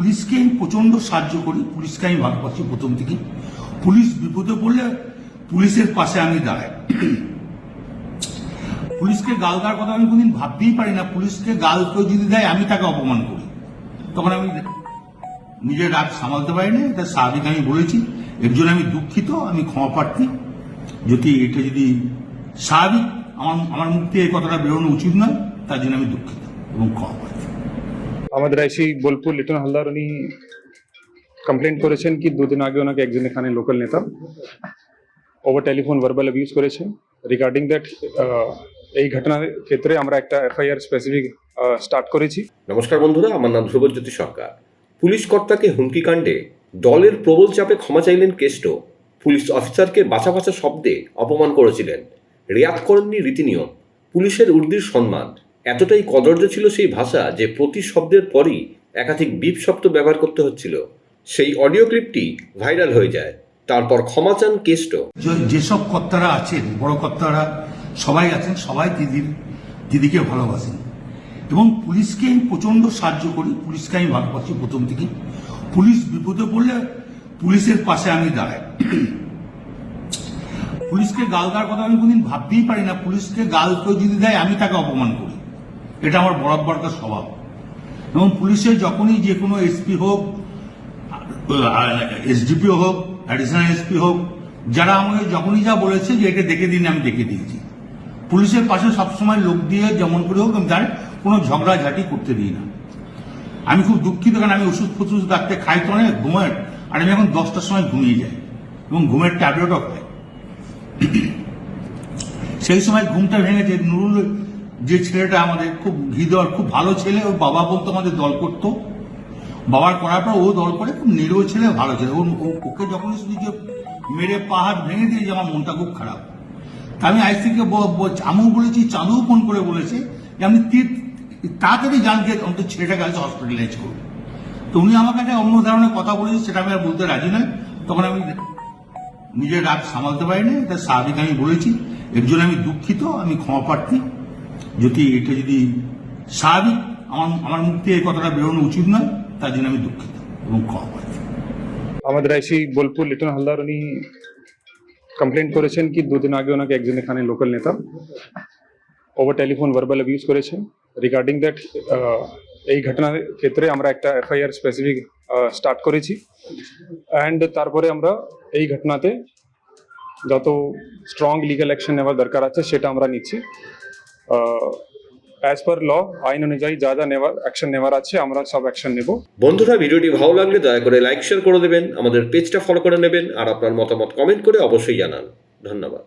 পুলিশকে আমি প্রচণ্ড সাহায্য করি, পুলিশকে আমি ভালোবাসি প্রথম থেকে। পুলিশ বিপদে পড়লে পুলিশের পাশে আমি দাঁড়াই। পুলিশকে গাল দেওয়ার কথা আমি কোনদিন ভাবতেই পারি না। পুলিশকে গাল কেউ যদি দেয়, আমি তাকে অপমান করি। তখন আমি নিজের রাগ সামালতে পারি না এটা স্বাভাবিক আমি বলেছি। এর জন্য আমি দুঃখিত, আমি ক্ষমা প্রার্থী। যদি এটা যদি স্বাভাবিক, আমার আমার মুখ থেকে এই কথাটা বেরোনো উচিত নয়, তার জন্য আমি দুঃখিত এবং ক্ষমা প্রার্থী। আমাদের আইসি বোলপুর লিটন হালদার উনি কমপ্লেন করেছেন কি দুদিন আগে ওনাকে একজন এখানে লোকাল নেতা ওভার টেলিফোন ভার্বাল অ্যাবিউজ করেছেন রিগার্ডিং দ্যাট এই ঘটনার ক্ষেত্রে আমরা একটা এফআইআর স্পেসিফিক স্টার্ট করেছি। নমস্কার বন্ধুরা, আমার নাম ধ্রুবজ্যোতি সরকার। পুলিশ কর্তাকে হুমকি কাণ্ডে দলের প্রবল চাপে ক্ষমা চাইলেন কেষ্ট। পুলিশ অফিসারকে বাছা বাছা শব্দে অপমান করেছিলেন। রেয়াত করেননি রীতিনিয়ম। পুলিশের উর্দির সম্মান। এতটাই কদর্য ছিল সেই ভাষা যে প্রতি শব্দের পরই একাধিক বিপ শব্দ ব্যবহার করতে হচ্ছিল। সেই অডিও ক্লিপটি ভাইরাল হয়ে যায়। তারপর ক্ষমা চান কেষ্ট। যেসব কর্তারা আছেন, বড় কর্তারা, সবাই আছেন, সবাই দিদির দিদিকে ভালোবাসেন। এবং পুলিশকে আমি প্রচণ্ড সাহায্য করি। পুলিশকে আমি ভালোবাসি প্রথম থেকে। পুলিশ বিপদে পড়লে পুলিশের পাশে আমি দাঁড়াই। পুলিশকে গাল দেওয়ার কথা আমি কোনদিন ভাবতেই পারি না। পুলিশকে গাল কেউ যদি দেয়, আমি তাকে অপমান করি। এটা আমার বরাবরকার স্বভাব। এবং পুলিশের যখনই যে কোনো এসপি হোক এসডিপিও হোক অ্যাডিশনাল এসপি হোক, যারা আমাকে যখনই যা বলেছে যে এটা দেখে দিন, আমি দেখে দিয়েছি। পুলিশের পাশে সবসময় লোক দিয়ে যেমন করে হোক, আমি তার কোনো ঝগড়াঝাটি করতে দিই না। আমি খুব দুঃখিত, কারণ আমি ওষুধ ফষুধ রাখতে খাই তো অনেক, ঘুমের, আর আমি এখন দশটার সময় ঘুমিয়ে যাই এবং ঘুমের ট্যাবলেটও খাই। সেই সময় ঘুমটা ভেঙেছে, নুরুল যে ছেলেটা আমাদের খুব দেওয়ার, খুব ভালো ছেলে, ওর বাবা বলতো আমাদের দল করতো। বাবার করার পর ও দল করে, খুব নিরীহ ছেলে, ভালো ছেলে। ও ও- ওকে যখন শুধু যে মেরে পাহাড় ভেঙে দিয়েছে আমার মনটা খুব খারাপ। তা আমি আইসিকে আমিও বলেছি, চাঁদুও ফোন করে বলেছে যে আমি তীর- তাড়াতাড়ি জানকে অন্তত ছেলেটাকে আজ হসপিটালাইজ করব তো উনি আমাকে একটা অন্য ধরনের কথা বলেছে, সেটা আমি আর বলতে রাজি নয়। তখন আমি নিজের রাগ সামালতে পারি না এটা স্বাভাবিক আমি বলেছি। এর জন্য আমি দুঃখিত, আমি ক্ষমা প্রার্থী। যদি এটা যদি স্বাভাবিক, আমার আমার মুখ থেকে কথাটা বেরোনো উচিত নয়, তার জন্য আমি দুঃখিত এবং ক্ষমা আমাদের আইসি বোলপুর লিটন হালদার, উনি কমপ্লেন করেছেন কি দুদিন আগে ওনাকে একজন এখানে লোকাল নেতা ওভার টেলিফোন ভার্বাল অ্যাবিউজ করেছেন রিগার্ডিং দ্যাট এই ঘটনার ক্ষেত্রে আমরা একটা এফআইআর স্পেসিফিক স্টার্ট করেছি। অ্যান্ড তারপরে আমরা এই ঘটনাতে যত স্ট্রং লিগাল অ্যাকশন নেওয়ার দরকার আছে, সেটা আমরা নিচ্ছি। অ্যাজ পার ল আইন অনুযায়ী যা যা নেওয়ার অ্যাকশন নেওয়ার আছে, আমরা সব অ্যাকশন নেব। বন্ধুরা, ভিডিওটি ভালো লাগলে দয়া করে লাইক শেয়ার করে দেবেন। আমাদের পেজটা ফলো করে নেবেন। আর আপনার মতামত কমেন্ট করে অবশ্যই জানান। ধন্যবাদ।